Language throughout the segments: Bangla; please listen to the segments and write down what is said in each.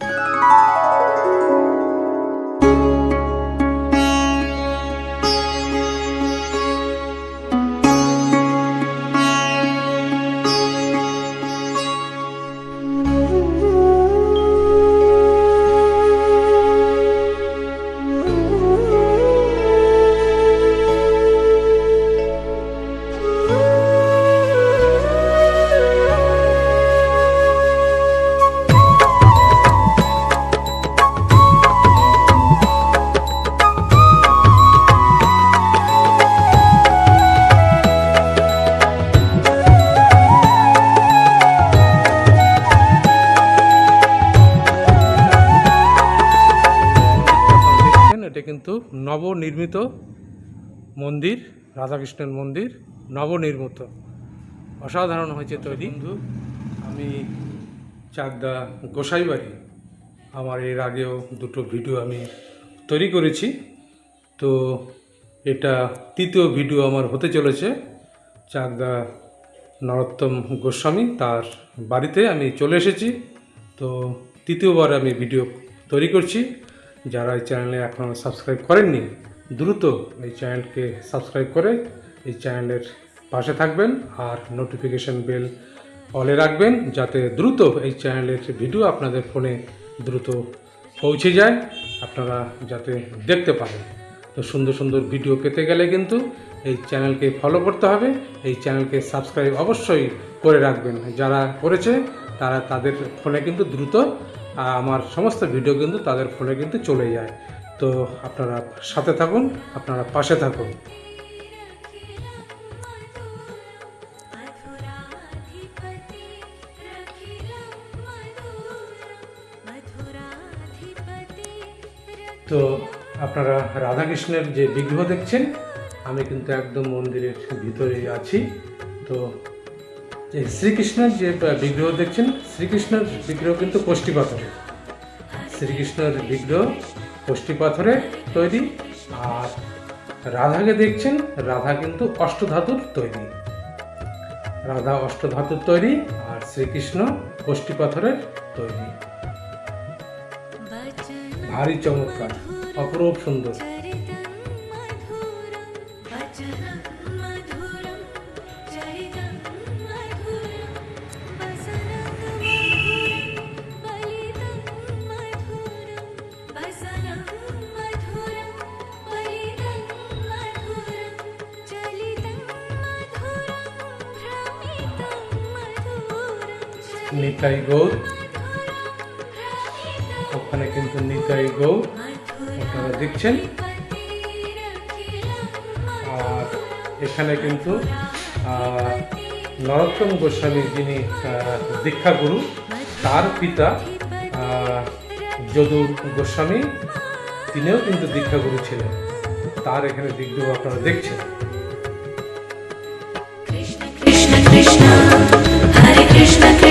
দেখছেন মন্দির রাধাকৃষ্ণের মন্দির নবনির্মিত। অসাধারণ হয়েছে তৈরি। বন্ধু আমি চাকদা গোসাইবাড়ি আমার এর আগেও দুটো ভিডিও আমি তৈরি করেছি। তো এটা তৃতীয় ভিডিও আমার হতে চলেছে। চাকদা নরোত্তম গোস্বামী তার বাড়িতে আমি চলে এসেছি। তো তৃতীয়বার আমি ভিডিও তৈরি করছি। যারা এই চ্যানেলে এখনও সাবস্ক্রাইব করেননি দ্রুত এই চ্যানেলকে সাবস্ক্রাইব করে এই চ্যানেলের পাশে থাকবেন আর নোটিফিকেশন বেল অলে রাখবেন যাতে দ্রুত এই চ্যানেলের ভিডিও আপনাদের ফোনে দ্রুত পৌঁছে যায়, আপনারা যাতে দেখতে পারেন। তো সুন্দর সুন্দর ভিডিও পেতে গেলে কিন্তু এই চ্যানেলকে ফলো করতে হবে। এই চ্যানেলকে সাবস্ক্রাইব অবশ্যই করে রাখবেন। যারা করেছে, তারা তাদের ফোনে কিন্তু দ্রুত আমার সমস্ত ভিডিও কিন্তু তাদের ফোনে কিন্তু চলে যায়। তো আপনারা সাথে থাকুন, আপনারা পাশে থাকুন। তো আপনারা রাধাকৃষ্ণের যে বিগ্রহ দেখছেন, আমি কিন্তু একদম মন্দিরের ভিতরে আছি। তো এই শ্রীকৃষ্ণের যে বিগ্রহ দেখছেন, শ্রীকৃষ্ণের বিগ্রহ কিন্তু কোষ্ঠী পাথরের শ্রীকৃষ্ণের বিগ্রহ কষ্টি পাথরে তৈরি আর রাধাকে দেখছেন রাধা কিন্তু অষ্টধাতুর তৈরি। রাধা অষ্টধাতুর তৈরি আর শ্রীকৃষ্ণ কষ্টি পাথরের তৈরি ভারী চমৎকার অপরূপ সুন্দর। নিতাই গৌর। ওখানে কিন্তু নিতাই গৌর। আপনারা দেখছেন। আর এখানে কিন্তু নরোত্তম গোস্বামী যিনি দীক্ষাগুরু, তার পিতা যদুর গোস্বামী, তিনিও কিন্তু দীক্ষাগুরু ছিলেন। তার এখানে বিগ্রহ আপনারা দেখছেন।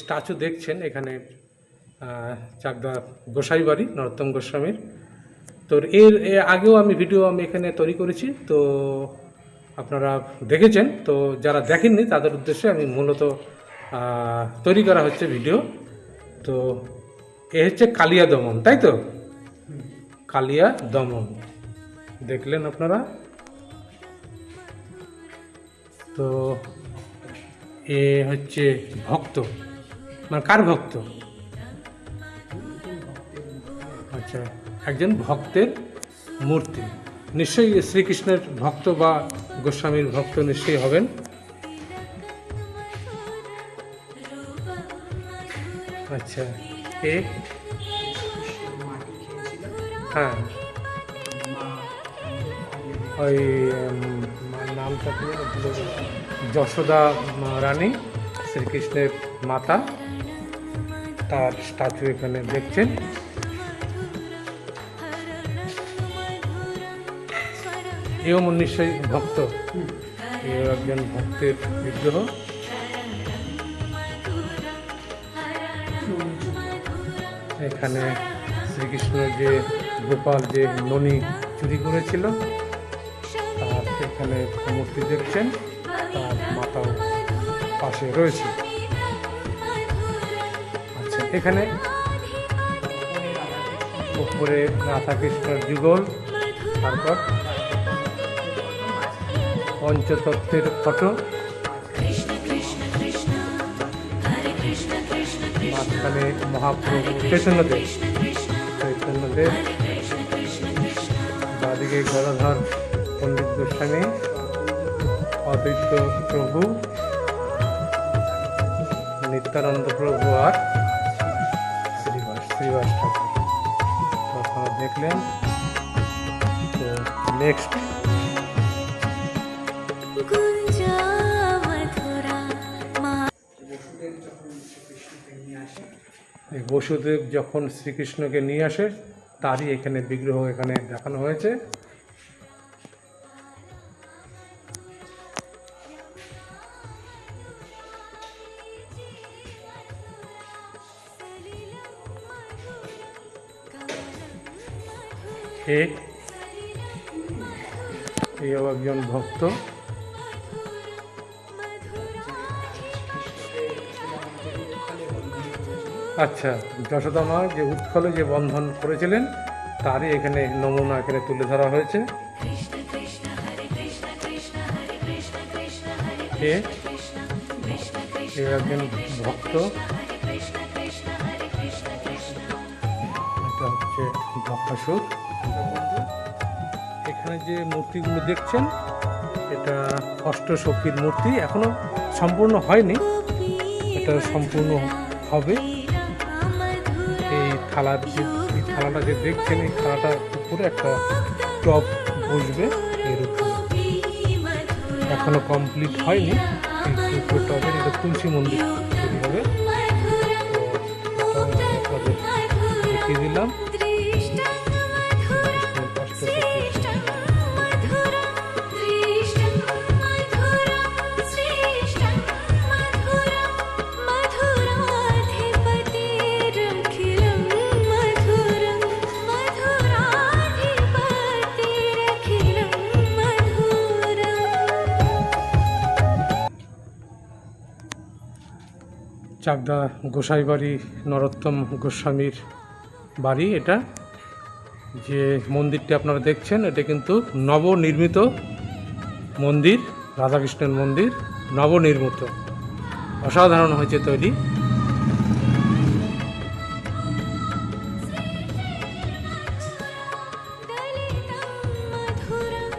statue দেখছেন এখানে চাকদা গোসাই বাড়ি, নরোত্তম গোস্বামীর। তো এর আগেও আমি ভিডিও আমি এখানে তৈরি করেছি, তো আপনারা দেখেছেন। তো যারা দেখেননি, তাদের উদ্দেশ্যে আমি মূলত তৈরি করা হচ্ছে ভিডিও। তো এ হচ্ছে কালিয়া দমন, তাই তো? কালিয়া দমন, দেখলেন আপনারা? তো এ হচ্ছে ভক্ত। মানে কার ভক্ত? আচ্ছা একজন ভক্তের মূর্তি। নিশ্চয়ই শ্রীকৃষ্ণের ভক্ত বা গোস্বামীর ভক্ত নিশ্চয়ই হবেন। আচ্ছা এ? হ্যাঁ। ওই নামটা। যশোদা রানী, শ্রীকৃষ্ণের মাতা। তার স্ট্যাচু এখানে দেখছেন। এও নিশ্চয়ই ভক্ত। এও একজন ভক্তের বিগ্রহ। এখানে শ্রীকৃষ্ণের যে গোপাল, যে ননি চুরি করেছিল, তার এখানে মূর্তি দেখছেন। তার মাতাও পাশে রয়েছে। এখানে উপরে রাধাকৃষ্ণের যুগল, তারপর পঞ্চতত্ত্বের ফটো। মাঝখানে মহাপ্রভু চৈতন্যদেব। চৈতন্যদেব, বাদিকে গদাধর পণ্ডিত গোস্বামী, অদ্বৈত প্রভু, নিত্যানন্দ প্রভু আর শ্রীবাস ঠাকুর আপনারা দেখলেন তো নেক্সট এই বসুদেব যখন শ্রীকৃষ্ণকে নিয়ে আসে তারই এখানে বিগ্রহ এখানে দেখানো হয়েছে। এ এও একজন ভক্ত। আচ্ছা যশোদা মা যে উৎকলে যে বন্ধন করেছিলেন, তারই এখানে নমুনা এখানে তুলে ধরা হয়েছে। এ একজন ভক্ত। এটা হচ্ছে এখানে যে মূর্তিগুলো দেখছেন, এটা অষ্টসখীর মূর্তি, এখনও সম্পূর্ণ হয়নি, এটা সম্পূর্ণ হবে। এই থালার যে এই থালাটা যে দেখছেন, এই থালাটার উপরে একটা টপ বসবে এর উপরে এখনও কমপ্লিট হয়নি দুটো এটা তুলসী মন্দির তৈরি হবে। দিলাম। চাকদা গোসাই বাড়ি নরোত্তম গোস্বামীর বাড়ি এটা। যে মন্দিরটি আপনারা দেখছেন, এটা কিন্তু নবনির্মিত মন্দির, রাধাকৃষ্ণের মন্দির, নবনির্মিত। অসাধারণ হয়েছে তৈরি।